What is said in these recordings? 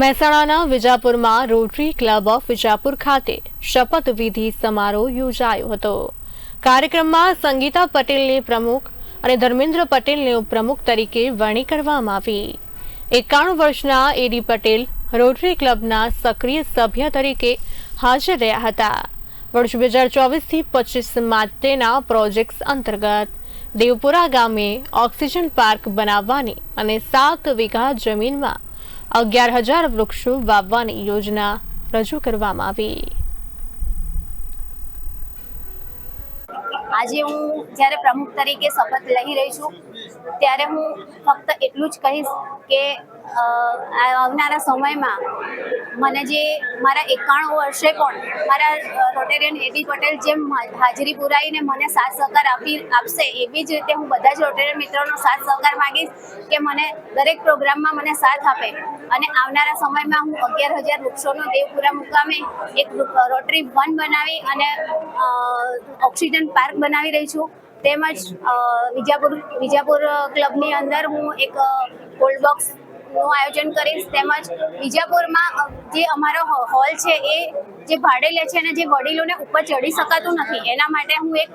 મહેસાણાના વિજાપુરમાં rotary club of Vijapur ખાતે શપથવિધિ સમારોહ યોજાયો હતો. કાર્યક્રમમાં સંગીતા પટેલને પ્રમુખ અને ધર્મેન્દ્ર પટેલને ઉપપ્રમુખ તરીકે વરણી કરવામાં આવી. એકાણું વર્ષના એડી પટેલ રોટરી ક્લબના સક્રિય સભ્ય તરીકે હાજર રહ્યા હતા. વર્ષ બે હજાર ચોવીસથી પચીસ માટેના પ્રોજેક્ટ્સ અંતર્ગત દેવપુરા ગામે ઓક્સિજન પાર્ક બનાવવાની અને સાત વીઘા જમીનમાં અગિયાર હજાર વૃક્ષો વાવવાની યોજના રજૂ કરવામાં આવી. આજે હું જ્યારે પ્રમુખ તરીકે શપથ લઈ રહી છું, ત્યારે હું ફક્ત એટલું જ કહીશ કે આવનારા સમયમાં મને જે મારા એકાણું વર્ષે પણ મારા રોટેરિયન એબી પટેલ જેમ હાજરી પુરાવીને મને સાથ સહકાર આપી, આપશે એવી જ રીતે હું બધા જ રોટેરિયન મિત્રોનો સાથ સહકાર માંગીશ કે મને દરેક પ્રોગ્રામમાં મને સાથ આપે. અને આવનારા સમયમાં હું અગિયાર હજાર વૃક્ષોનો દેવપુરા મુકામે એક રોટરી વન બનાવી અને ઓક્સિજન પાર્ક બનાવી રહી છું. તેમજ વિજાપુર વિજાપુર ક્લબની અંદર હું એક કોલ્ડ બોક્સ નું આયોજન કરીશ, તેમજ વિજાપુરમાં જે અમારો હો- હોલ છે એ જે ભાડે લે છે અને જે વડીલોને ઉપર ચડી શકાતું નથી, એના માટે હું એક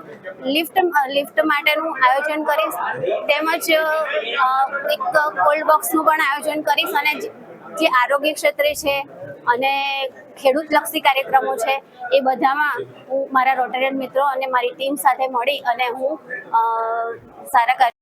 લિફ્ટ લિફ્ટ માટેનું આયોજન કરીશ, તેમજ એક કોલ્ડ બોક્સનું પણ આયોજન કરીશ, અને જે- આરોગ્ય ક્ષેત્રે છે અને ખેડૂત લક્ષી કાર્યક્રમો છે, એ બધામાં હું મારા રોટેરિયન મિત્રો અને મારી ટીમ સાથે મળી અને હું સારા